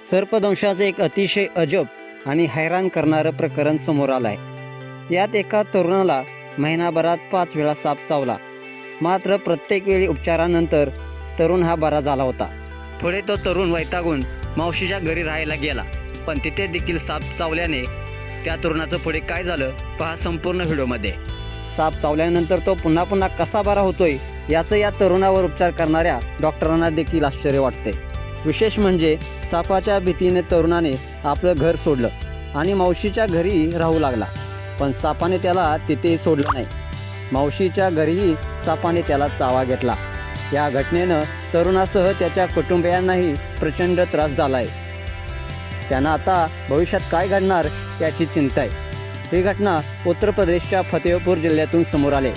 सर्पदंशाचं एक अतिशय अजब आणि हैराण करणारं प्रकरण समोर आलं आहे यात एका तरुणाला महिनाभरात पाच वेळा साप चावला. मात्र प्रत्येक वेळी उपचारानंतर तरुण हा बरा झाला होता. पुढे तो तरुण वैतागून मावशीच्या घरी राहायला गेला. पण तिथे देखील साप चावल्याने त्या तरुणाचं पुढे काय झालं पहा संपूर्ण व्हिडिओमध्ये. साप चावल्यानंतर तो पुन्हा पुन्हा कसा बरा होतोय याचं या तरुणावर उपचार करणाऱ्या डॉक्टरांना देखील आश्चर्य वाटते विशेष म्हणजे सापाच्या भीतीने तरुणाने आपलं घर सोडलं आणि मावशीच्या घरी राहू लागला. पण सापाने त्याला तिथेही सोडलं नाही. मावशीच्या घरीही सापाने त्याला चावा घेतला. या घटनेनं तरुणासह त्याच्या कुटुंबियांनाही प्रचंड त्रास झाला आहे त्यांना आता भविष्यात काय घडणार याची चिंता आहे. ही घटना उत्तर प्रदेशच्या फतेहपूर जिल्ह्यातून समोर आले.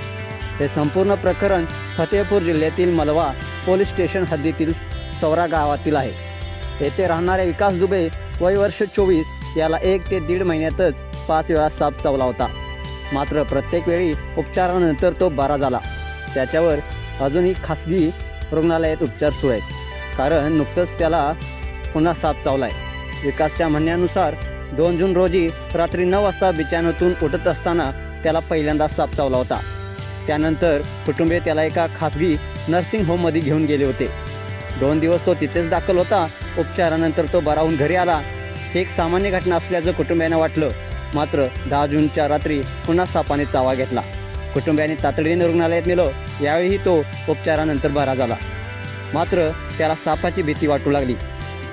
हे संपूर्ण प्रकरण फतेहपूर जिल्ह्यातील मलवा पोलीस स्टेशन हद्दीतील सौरा गावातील आहे. येथे राहणारे विकास दुबे वय वर्ष चोवीस याला एक ते दीड महिन्यातच पाच वेळा साप चावला होता. मात्र प्रत्येक वेळी उपचारानंतर तो बरा झाला. त्याच्यावर अजूनही खासगी रुग्णालयात उपचार सुरू आहेत. कारण नुकतंच त्याला पुन्हा साप चावला आहे विकासच्या म्हणण्यानुसार दोन जून रोजी रात्री नऊ वाजता बिचानतून उठत असताना त्याला पहिल्यांदा साप चावला होता. त्यानंतर कुटुंबीय त्याला एका खासगी नर्सिंग होममध्ये घेऊन गेले होते. दोन दिवस तो तिथेच दाखल होता. उपचारानंतर तो बरा होऊन घरी आला. एक सामान्य घटना असल्याचं कुटुंबियांना वाटलं. मात्र दहा जूनच्या रात्री पुन्हा सापाने चावा घेतला. कुटुंबियांनी तातडीने रुग्णालयात नेलं. यावेळीही तो उपचारानंतर बरा झाला. मात्र त्याला सापाची भीती वाटू लागली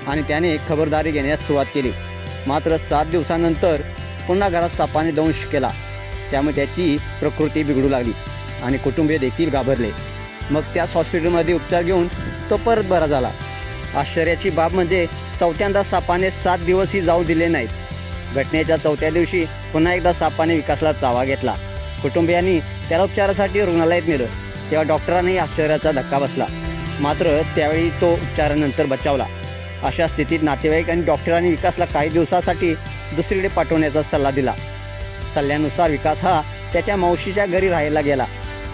आणि त्याने खबरदारी घेण्यास सुरुवात केली. मात्र सात दिवसानंतर पुन्हा घरात सापाने दंश केला. त्यामुळे त्याची प्रकृती बिघडू लागली आणि कुटुंबीय देखील घाबरले. मग त्याच हॉस्पिटलमध्ये उपचार घेऊन तो परत बरा झाला. आश्चर्याची बाब म्हणजे चौथ्यांदा सापाने सात दिवसही जाऊ दिले नाहीत. घटनेच्या चौथ्या दिवशी पुन्हा एकदा सापाने विकासला चावा घेतला. कुटुंबियांनी त्याला उपचारासाठी रुग्णालयात नेलं. तेव्हा डॉक्टरांनाही आश्चर्याचा धक्का बसला. मात्र त्यावेळी तो उपचारानंतर बचावला. अशा स्थितीत नातेवाईक आणि डॉक्टरांनी विकासला काही दिवसासाठी दुसरीकडे पाठवण्याचा सल्ला दिला. सल्ल्यानुसार विकास हा त्याच्या मावशीच्या घरी राहायला गेला.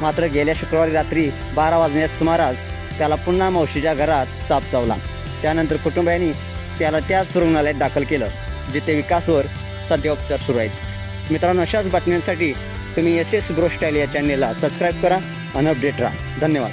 मात्र गेल्या शुक्रवारी रात्री बारा वाजण्यास सुमारास त्याला पुन्हा मावशीच्या घरात साप चावला. त्यानंतर कुटुंबियांनी त्याला त्याच रुग्णालयात दाखल केलं जिथे विकासवर सध्या उपचार सुरू आहेत. मित्रांनो अशाच बातम्यांसाठी तुम्ही एस एस ब्रोस्टाईल या चॅनेलला सबस्क्राईब करा आणि अपडेट राहा. धन्यवाद.